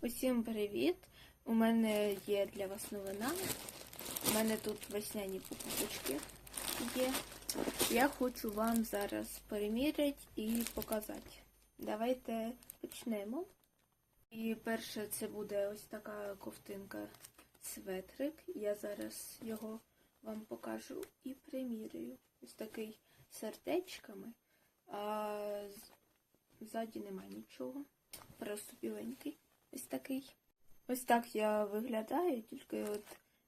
Усім привіт! У мене є для вас новина. У мене тут весняні покупочки є. Я хочу вам зараз переміряти і показати. Давайте почнемо. І перше це буде ось така ковтинка светрик. Я зараз його вам покажу і приміряю. Ось такий сердечками, а ззаді нема нічого. Просто біленький. Ось такий. Ось так я виглядаю, тільки от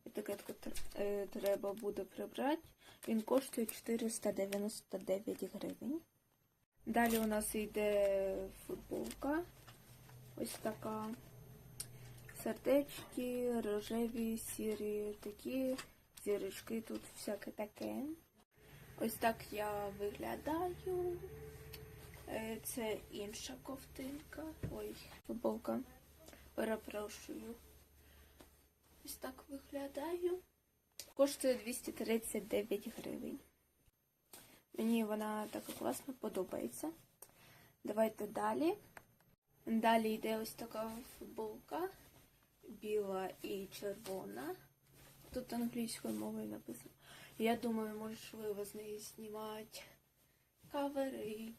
етикетку е, треба буде прибрати. Він коштує 499 гривень. Далі у нас йде футболка. Ось така. Сердечки, рожеві, сірі, такі зірочки, тут всяке таке. Ось так я виглядаю. Е, Це інша ковтинка. Ой, футболка. Перепрошую. Ось так виглядаю. Коштує 239 гривень. Мені вона така класно подобається. Давайте далі. Далі йде ось така футболка. Біла і червона. Тут англійською мовою написано. Я думаю, можливо з неї знімати кавери.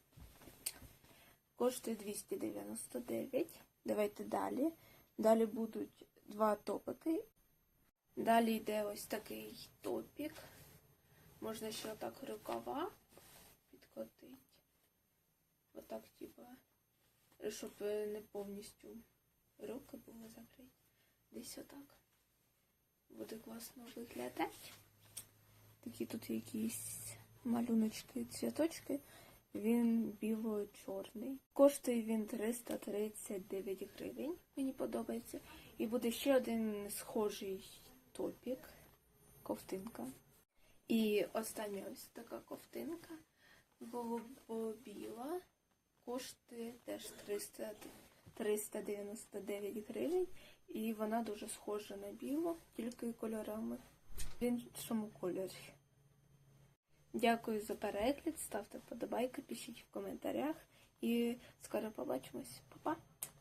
Коштує 299. Давайте далі. Далі будуть два топики. Далі йде ось такий топік. Можна ще отак рукава підкотити. Отак, типа, щоб не повністю руки були закриті. Десь отак. Буде класно виглядати. Такі тут якісь малюночки, цвіточки. Він біло-чорний. Коштує він 339 гривень. Мені подобається. І буде ще один схожий топік. Ковтинка. І остання ось така ковтинка. Голубо-біла. Коштує теж 300, 399 гривень. І вона дуже схожа на білу, тільки кольорами. В іншому кольорі. Дякую за перегляд, ставте вподобайки, пишіть в коментарях і скоро побачимось. Па-па!